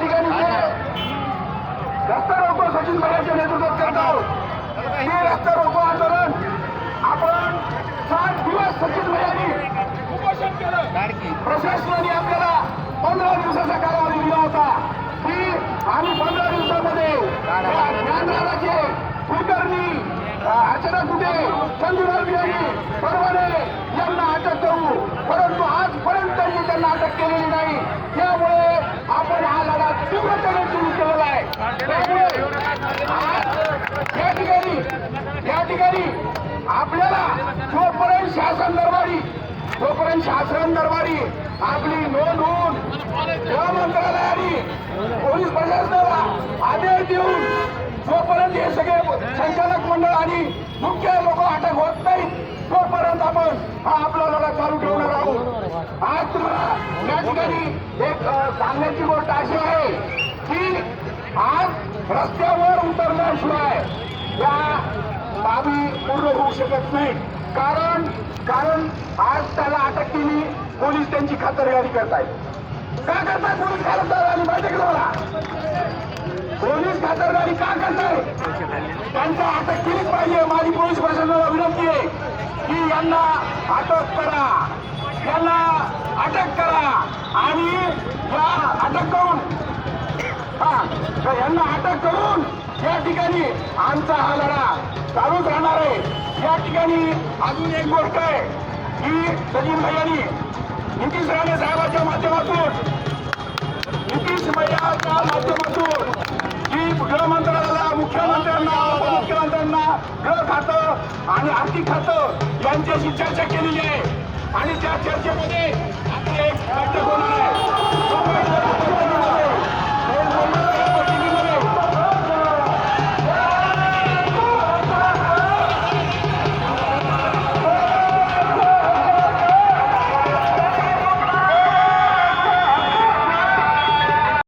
ठिकाणी रस्ता रोको सचिन भराच्या नेतृत्वात करत. हे रस्ता रोको आंदोलन. आपण सात दिवस सचिन भयानी उपोषण केलं. प्रशासनाने आपल्याला पंधरा दिवसाचा कालावधी दिला होता. की आम्ही पंधरा दिवसामध्ये ज्ञानराजाचे कुलकर्णी अर्चना कुठे चंदुलाल बिहारी आपल्याला जोपर्यंत शासन दरबारी जोपर्यंत शासन दरबारी आपली नोंद होऊन गृह मंत्रालयाने पोलीस प्रशासनाला आदेश देऊन जोपर्यंत हे सगळे संचालक मंडळ आणि मुख्य लोक अटक होत नाहीत तोपर्यंत आपण हा आपला लढा चालू ठेवणार आहोत. आज तुम्हाला या ठिकाणी एक सांगण्याची गोष्ट अशी आहे की आज रस्त्यावर उतरल्याशिवाय या बाबी पूर्ण होऊ शकत नाही. कारण कारण आज त्याला अटक केली पोलीस त्यांची खातरदारी करतायत. का करताय पोलीस खातरदारी माहिती आहे तुम्हाला? पोलीस खातरदारी का करताय त्यांचा अटक केलीच पाहिजे. माझी पोलीस प्रशासनाला विनंती आहे की यांना अटक करा. यांना अटक करा. आणि या अटक करून हा तर यांना अटक करून या ठिकाणी आमचा हा लढा चालूच राहणार आहे. या ठिकाणी अजून एक गोष्ट आहे. की सचिन भैयानी नितीश राणे साहेबांच्या माध्यमातून नितीश भैयाच्या माध्यमातून जी गृह मंत्रालयाला मुख्यमंत्र्यांना उपमुख्यमंत्र्यांना गृह खातं आणि आर्थिक खातं यांच्याशी चर्चा केलेली आहे. आणि त्या चर्चेमध्ये